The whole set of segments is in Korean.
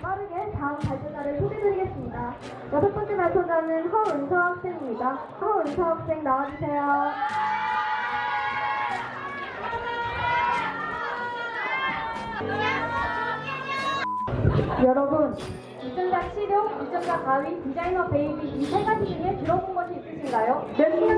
빠르게 다음 발표자를 소개드리겠습니다. 여섯 번째 발표자는 허은서 학생입니다. 허은서 학생 나와주세요. 여러분, 유전자 치료, 유전자 가위, 디자이너 베이비 이 세 가지 중에 들어본 것이 있으신가요? 몇십 년 전부터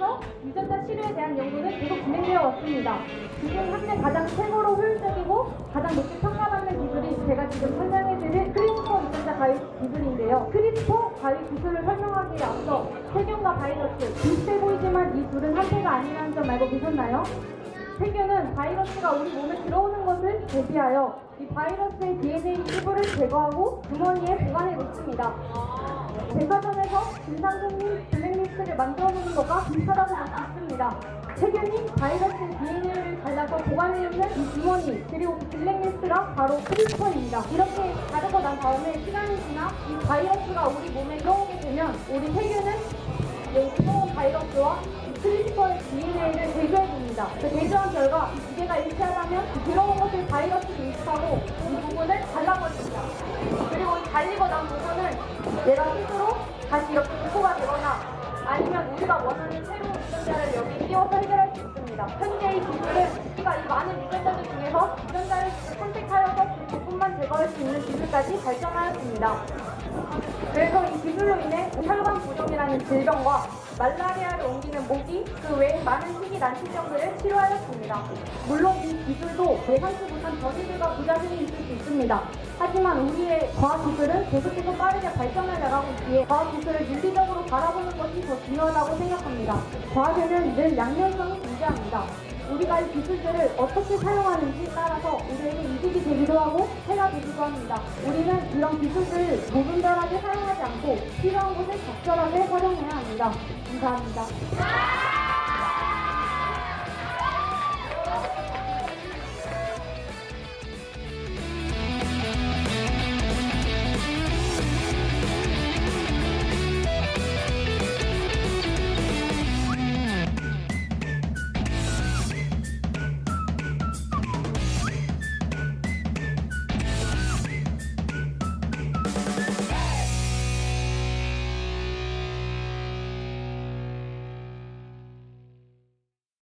전 세계에서 유전자 치료에 대한 연구는 계속 진행되어 왔습니다. 지금 현재 가장 최고로 효율적이고 가장 높게 평가받는 기술이 제가 지금 설명해드릴 크리스퍼 유전자 가위 기술인데요. 크리스퍼 가위 기술을 설명하기에 앞서 세균과 바이러스 비슷해 보이지만 이 둘은 한계가 아니라는 점 알고 계셨나요? 세균은 바이러스가 우리 몸에 들어오는 것을 대비하여 이 바이러스의 DNA 일부를 제거하고 주머니에 보관해 놓습니다. 백화점에서 진상금리 블랙리스트를 만들어 놓는 것과 비슷하다고 볼 수 있습니다. 세균이 바이러스의 DNA를 잘라서 보관해 놓는 이 주머니 그리고 그 블랙리스트가 바로 크리스퍼입니다. 이렇게 자르고 난 다음에 시간이 지나 이 바이러스가 우리 몸에 들어오게 되면 우리 세균은 이 바이러스와 크리스퍼의 DNA를 대조해줍니다. 그 대조한 결과 이 두 개가 일치하다면 그 들어온 것을 바이러스로 인식하고 이 부분을 잘라버립니다. 그리고 이 잘리고 난 부분을 얘가 스스로 다시 이렇게 복구가 되거나 아니면 우리가 원하는 새로운 유전자를 여기 끼워서 해결할 수 있습니다. 현재 이 기술은 우리가 이 많은 유전자들 중에서 유전자를 선택하여서 그 부분만 제거할 수 있는 기술까지 발전하였습니다. 그래서 이 기술로 인해 혈관 부종이라는 질병과 말라리아를 옮기는 모기, 그 외에 많은 희귀 난치병들을 치료하였습니다. 물론 이 기술도 예상치 못한 저지들과 부작용이 있을 수 있습니다. 하지만 우리의 과학 기술은 계속해서 빠르게 발전해 나가고 있기에 과학 기술을 윤리적으로 바라보는 것이 더 중요하다고 생각합니다. 과학에는 늘 양면성이 존재합니다. 우리가 이 기술들을 어떻게 사용하는지 따라서 우리에게 이득이 되기도 하고 해가 되기도 합니다. 우리는 이런 기술들을 무분별하게 사용하지 않고 필요한 곳에 적절하게 활용해야 합니다. 감사합니다.